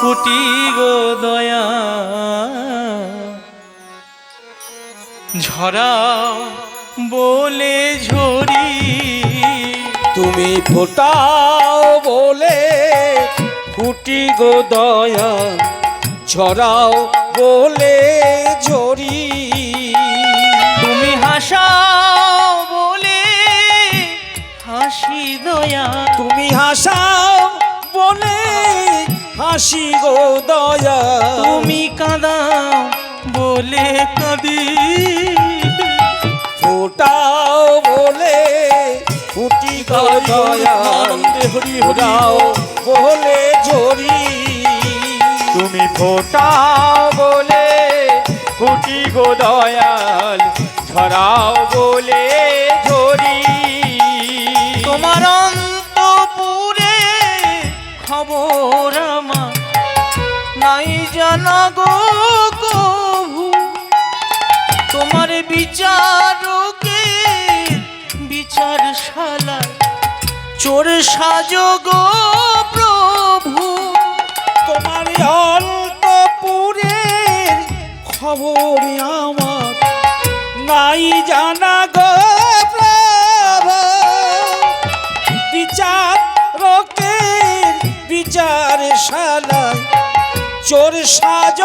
ফুটি গো দয়া। ঝরাও বলে ঝরি। তুমি ফোটাও বলে ফুটি গো দয়া। ঝরাও বলে ঝরি। তুমি হাসাও বলে হাসি দয়া। তুমি বলে হাসি গো দয়া। তুমি কাঁদাও বলে কাঁদি। ফোটাও বলে ফুটি গো দয়া। হরি বলে ঝরি। তুমি ফোটাও বলে ফুটি গো দয়াল। ছড়াও বলে জানা গো কভু, তোমার বিচারকে বিচার শালা চোর সাজো গো প্রভু, তোমার অল্পপুরের খবর আমার নাই জানা গো বিচার রকের বিচার শালায় চোর সাজ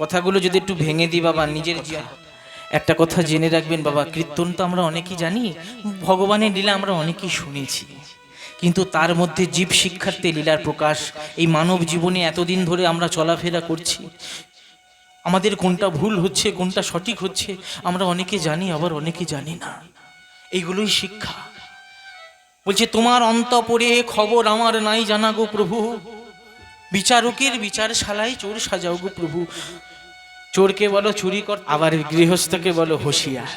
কথাগুলো যদি একটু ভেঙে দিই বাবা, নিজের একটা কথা জেনে রাখবেন বাবা, কীর্তন তো আমরা অনেকেই জানি, ভগবানের লীলা আমরা অনেকেই শুনেছি। কিন্তু তার মধ্যে জীব শিক্ষার্থে লীলার প্রকাশ, এই মানব জীবনে এতদিন ধরে আমরা চলাফেরা করছি। আমাদের কোনটা ভুল হচ্ছে, কোনটা সঠিক হচ্ছে, আমরা অনেকে জানি, আবার অনেকে জানি না। এইগুলোই শিক্ষা। বলছে, তোমার অন্তপরে খবর আমার নাই জানা গো প্রভু। বিচারকের বিচার শালায় চোর সাজাও গো প্রভু। চোরকে বলো চুরি কর, আবার গৃহস্থকে বলো হুঁশিয়ার।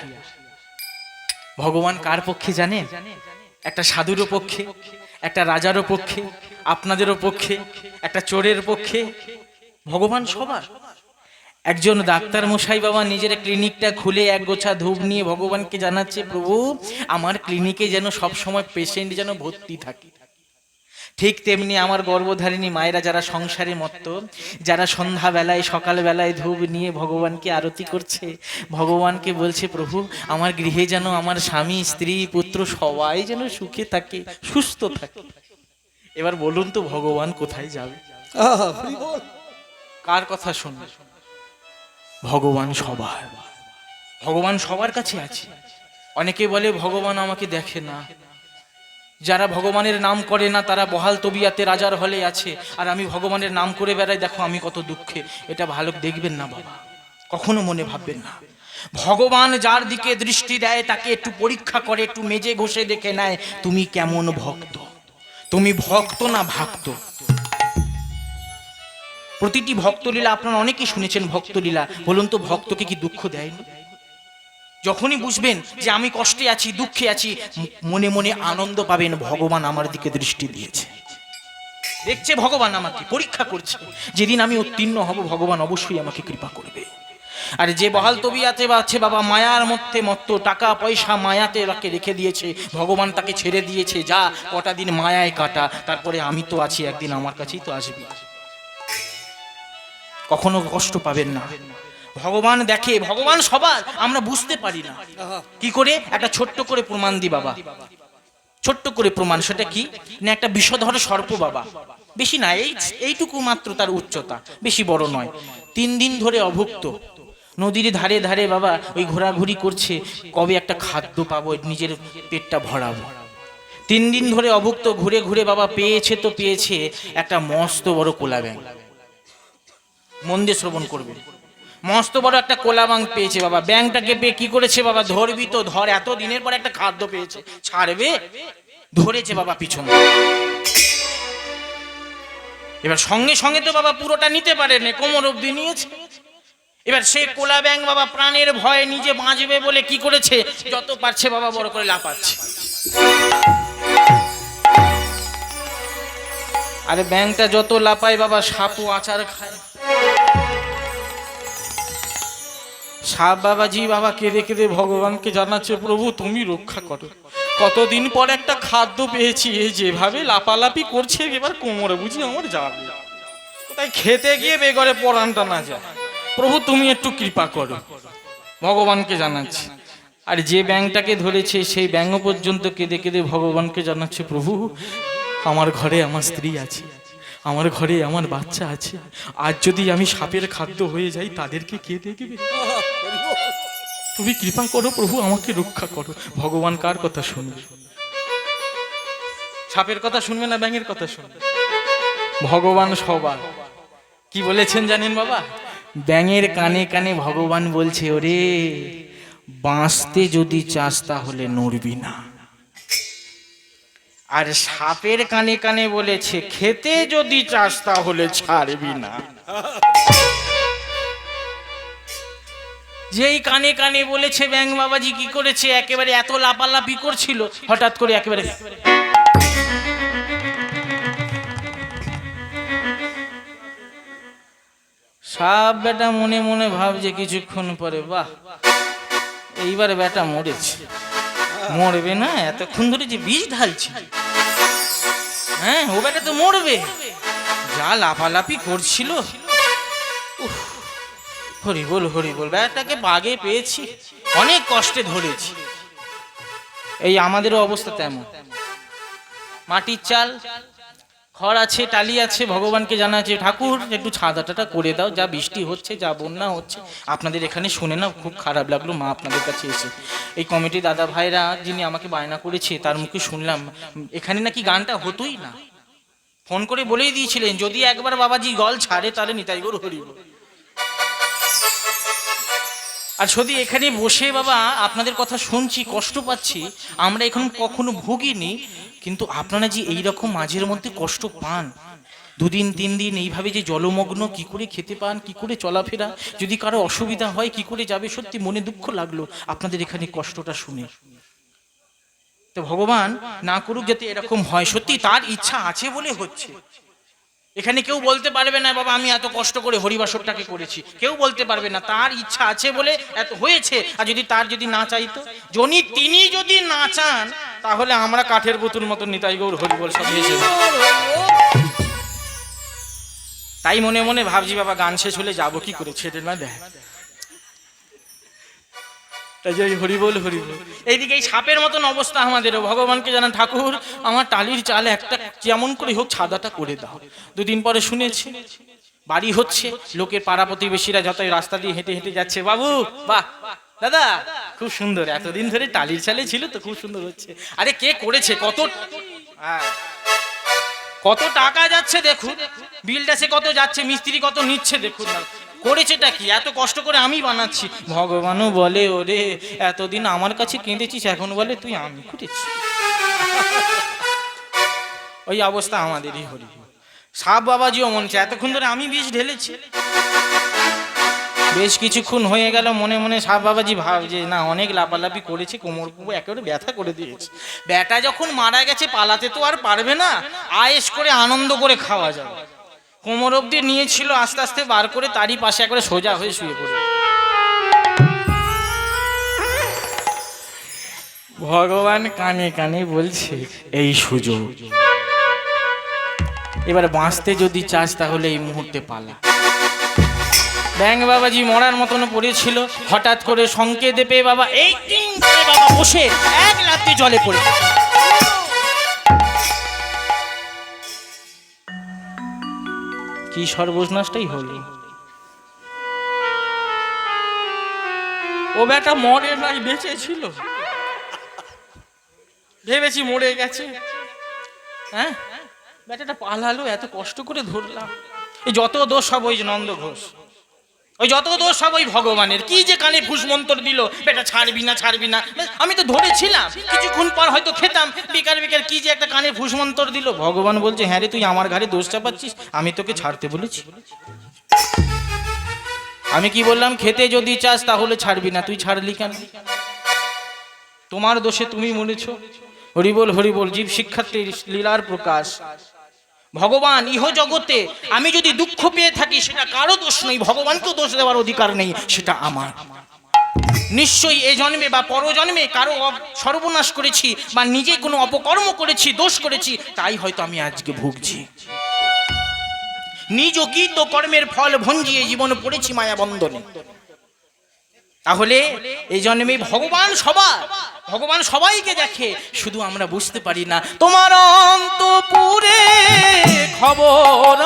ভগবান কার পক্ষে জানেন একটা সাধুরও পক্ষে, একটা রাজারও পক্ষে, আপনাদেরও পক্ষে, একটা চোরের পক্ষে। ভগবান সবার। একজন ডাক্তার মশাই বাবা নিজের ক্লিনিকটা খুলে এক গোছা ধূপ নিয়ে ভগবানকে জানাচ্ছে প্রভু আমার ক্লিনিকে যেন সব সময় পেশেন্ট যেন ভর্তি থাকে। ঠিক তেমনি আমার গর্ভধারিণী মায়েরা যারা সংসারে মত্ত যারা সন্ধ্যাবেলায় সকালবেলায় ধূপ নিয়ে ভগবানকে আরতি করছে ভগবানকে বলছে প্রভু আমার গৃহে যেন আমার স্বামী স্ত্রী পুত্র সবাই যেন সুখে থাকে সুস্থ থাকে। এবার বলুন তো ভগবান কোথায় যাবে। কার কথা শুনবে? ভগবান সবার। ভগবান সবার কাছে আছে। অনেকে বলে, ভগবান আমাকে দেখে না। যারা ভগবানের নাম করে না, তারা বহাল তবিয়াতে রাজার হলে আছে। আর আমি ভগবানের নাম করে বেড়াই, দেখো আমি কত দুঃখে। এটা ভালো দেখবেন না বাবা। কখনো মনে ভাববেন না। ভগবান যার দিকে দৃষ্টি দেয়, তাকে একটু পরীক্ষা করে, একটু মেজে ঘষে দেখে নেয়, তুমি কেমন ভক্ত? তুমি ভক্ত না ভক্ত? প্রতিটি ভক্তলীলা আপনারা অনেকেই শুনেছেন ভক্তলীলা। বলুন তো, ভক্তকে কি দুঃখ দেয়নি? যখনই বুঝবেন যে আমি কষ্টে আছি, দুঃখে আছি, মনে মনে আনন্দ পাবেন, ভগবান আমার দিকে দৃষ্টি দিয়েছে। দেখছে ভগবান আমাকে, পরীক্ষা করছে। যেদিন আমি উত্তীর্ণ হব, ভগবান অবশ্যই আমাকে কৃপা করবে। আর যে বহাল তবিয়াতে বা আছে, বাবা মায়ার মধ্যে মত্ত, টাকা, পয়সা মায়াতে তাকে রেখে দিয়েছে, ভগবান তাকে ছেড়ে দিয়েছে, যা কটা দিন মায়ায় কাটা, তারপরে আমি তো আছি, একদিন আমার কাছেই তো আসবি। কখনো কষ্ট পাবেন না। ভগবান দেখে ভগবান সবার আমরা বুঝতে পারি না। কি করে? একটা ছোট্ট করে প্রমাণ দি বাবা। ছোট্ট করে প্রমাণ সেটা কি? না একটা বিষধর সর্প বাবা। বেশি না এই এইটুকু মাত্র তার উচ্চতা বেশি বড় নয়। তিন দিন ধরে অভুক্ত। নদীর ধারে ধারে বাবা ওই ঘোরাঘুরি করছে কবে একটা খাদ্য পাবো নিজের পেটটা ভরাবো। তিন দিন ধরে অভুক্ত ঘুরে ঘুরে বাবা পেয়েছে তো পেয়েছে একটা মস্ত বড় কোলা ব্যাং মন দিয়ে শ্রবণ করবে। মস্ত বড় একটা কোলাবাং পেয়েছে বাবা। ব্যাংকটাকে পেয়ে কি করেছে বাবা? ধরবি তো ধর, এত দিনের পর একটা খাদ্য পেয়েছে। ছাড়বে? ধরেছে বাবা পিছন। এবার সঙ্গে সঙ্গে তো বাবা পুরোটা নিতে পারেনি, কোমর অব্দি নিয়েছে। এবার সে কোলা ব্যাং বাবা প্রাণের ভয়ে নিজে বাঁচবে বলে কি করেছে? যত পারছে বাবা বড় করে লাফাচ্ছে। আরে ব্যাংকটা যত লাপায় বাবা সাপু আচার খায়। সাপ বাবাজি বাবা কেঁদে কেঁদে ভগবানকে জানাচ্ছে, প্রভু, তুমি রক্ষা করো। কতদিন পর একটা খাদ্য পেয়েছি এই যেভাবে লাপালাপি করছে, এবার কোমরে বুঝি আমার যাবে। কোথায় খেতে গিয়ে বেগরে পরানটা না যায়। প্রভু, তুমি একটু কৃপা করো। ভগবানকে জানাচ্ছি। আর যে ব্যাংকটাকে ধরেছে, সেই ব্যাঙ্গ পর্যন্ত কেঁদে কেঁদে ভগবানকে জানাচ্ছে, প্রভু, আমার ঘরে আমার স্ত্রী আছে। আমার ঘরে আমার বাচ্চা আছে। আজ যদি আমি সাপের খাদ্য হয়ে যাই, তাদেরকে কে দেখবে তুমি কৃপা করো প্রভু, আমাকে রক্ষা করো। ভগবান কার কথা শুনবে? সাপের কথা শুনবে না ব্যাঙের কথা শুনবে? ভগবান সবার। কি বলেছেন জানেন বাবা? ব্যাঙের কানে কানে ভগবান বলছে, ওরে, বাঁচতে যদি চাস তাহলে নড়বি না। আর সাপের কানে কানে বলেছে, খেতে যদি চাস তাহলে ছাড়বি না। যেই কানে কানে বলেছে, ব্যাং বাবাজি কি করেছে? একেবারে এত লাপালাপি করছিল, হঠাৎ করে একেবারে সাপ বেটা মনে মনে ভাবছে কিছুক্ষণ পরে, বাহ, এইবার বেটা মরেছে। মরবে না, এতক্ষণ ধরে যে বীজ ঢালছি। হ্যাঁ ও বেটা তো মরবে। যা লাফালাফি করছিল। হরি বল হরি বল বেটাকে বাগে পেয়েছি। অনেক কষ্টে ধরেছি। এই আমাদেরও অবস্থা তেমন। মাটির চাল খড় আছে, টালি আছে, ভগবানকে জানা আছে, ঠাকুর, একটু ছাদাটাটা করে দাও, যা বৃষ্টি হচ্ছে, যা বন্যা হচ্ছে, আপনাদের এখানে শুনে না খুব খারাপ লাগল, মা আপনাদের কাছে এসে। এই কমিটি দাদা ভাইরা যিনি আমাকে বায়না করেছে, তার মুখে শুনলাম, এখানে নাকি গানটা হতোই না? ফোন করে বলেই দিয়েছিলেন, যদি একবার বাবাজি গল ছাড়ে, তাহলে নিতাই গরু হরিব। আর যদি এখানে বসে বাবা আপনাদের কথা শুনছি, কষ্ট পাচ্ছি, আমরা এখন কখনো ভুগিনি কিন্তু আপনারা যে এই রকম মাঝের মধ্যে কষ্ট পান, দুদিন, তিন দিন এইভাবে যে জলমগ্ন কি করে খেতে পান, কি করে চলাফেরা, যদি কারও অসুবিধা হয় কি করে যাবে, সত্যি মনে দুঃখ লাগল আপনাদের এখানে কষ্টটা শুনে। তো ভগবান না করুক যাতে এরকম হয়, সত্যি তার ইচ্ছা আছে বলে হচ্ছে। এখানে কেউ বলতে পারবে না, বাবা, আমি এত কষ্ট করে হরিবাসরটাকে করেছি। কেউ বলতে পারবে না, তার ইচ্ছা আছে বলে এত হয়েছে। আর যদি তার যদি না চাইতো জনি তিনি যদি না চান তাহলে আমরা কাঠের পুতুল মতো নিতাই গৌর হরিবল সব তাই মনে মনে ভাবছি, বাবা, গান শেষ হলে যাব কি করে? ছেড়ে না দেয়। হরিবল হরিবল এইদিকে এই সাপের মতন অবস্থা আমাদেরও। ভগবানকে জানান, ঠাকুর, আমার টালির চাল একটা যেমন করে হোক ছাদাটা করে দাও। দুদিন পরে শুনেছি, বাড়ি হচ্ছে, লোকের পাড়া প্রতিবেশীরা যতই রাস্তা দিয়ে হেঁটে হেঁটে যাচ্ছে। বাবু, বাহ। দাদা খুব সুন্দর এতদিন ধরে টালির চালে ছিল তো খুব সুন্দর হচ্ছে। আরে কে করেছে? কত হ্যাঁ। কত টাকা যাচ্ছে দেখুন বিলটা সে কত যাচ্ছে মিস্ত্রি কত নিচ্ছে দেখুন না। করেছেটা কি? এত কষ্ট করে আমি বানাচ্ছি। ভগবানও বলে ওরে এতদিন আমার কাছে কেঁদেছিস এখন বলে তুই আমি করেছি ওই অবস্থা আমাদেরই হরি সাপ বাবাজিও মন চায় এতক্ষণ ধরে আমি বিষ ঢেলেছি। বেশ কিছুক্ষণ হয়ে গেল, মনে মনে সাপ বাবাজি ভাব যে, না, অনেক লাপালাপি করেছে, কোমর পুবো একেবারে ব্যথা করে দিয়েছে। ব্যাটা যখন মারা গেছে, পালাতে তো আর পারবে না, আয়েস করে আনন্দ করে খাওয়া যাবে। কোমর অব্দি নিয়েছিল, আস্তে আস্তে বার করে তারই পাশে একবারে সোজা হয়ে শুয়ে পড়ে। ভগবান কানে কানে বলছে, এই সুযোগ। এবার বাঁচতে যদি চাস, তাহলে এই মুহূর্তে পালা। ব্যাং বাবাজি মরার মতন পড়েছিল। হঠাৎ করে সংকেতে পেয়ে বাবা এই বাবা বসে এক লাফতে জলে পড়ে। কি সর্বনাশটাই হলো। ও বেটা মরে নাই, বেঁচে ছিল। ভেবেছি মরে গেছে। হ্যাঁ? বেটাটা পালালো, এত কষ্ট করে ধরলাম। এই যত দোষ সব ওই নন্দ ঘোষ। ওই যত দোষ সব ওই ভগবানের, কি যে কানে ফুসমন্তর দিল, বেটা ছাড়বি না ছাড়বি না। আমি তো ধরেছিলাম, কিছুক্ষণ পর হয়তো খেতাম, বেকার বেকার, কি যে একটা কানে ফুসমন্তর দিল। ভগবান বলছে হ্যাঁ রে, তুই আমার ঘাড়ে দোষ চাপাচ্ছিস আমি তোকে ছাড়তে বলেছি। আমি কি বললাম, খেতে যদি চাস, তাহলে ছাড়বি না, তুই ছাড়লি কেন? তোমার দোষে তুমি মরেছ। হরিবল হরিবল, জীব শিক্ষার্থীর লীলার প্রকাশ। ভগবান, ইহ জগতে আমি যদি দুঃখ পেয়ে থাকি, সেটা কারও দোষ নেই, ভগবানকেও দোষ দেওয়ার অধিকার নেই, সেটা আমার। নিশ্চয়ই এ জন্মে বা পরজন্মে কারও সর্বনাশ করেছি বা নিজে কোনো অপকর্ম করেছি, দোষ করেছি, তাই হয়তো আমি আজকে ভুগছি। নিজ গীত কর্মের ফল ভঞ্জিয়ে জীবন পড়েছি মায়া বন্ধনে তাহলে এই জন্মে ভগবান সবার, ভগবান সবাইকে দেখে শুধু আমরা বুঝতে পারি না। তোমার অন্তপুরে খবর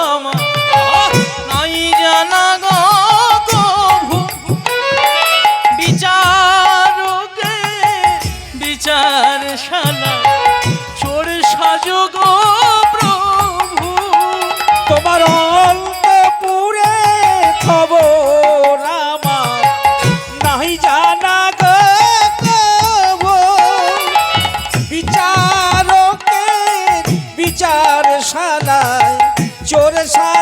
বিচার বিচার বিচারকে শালায় চোর সাজ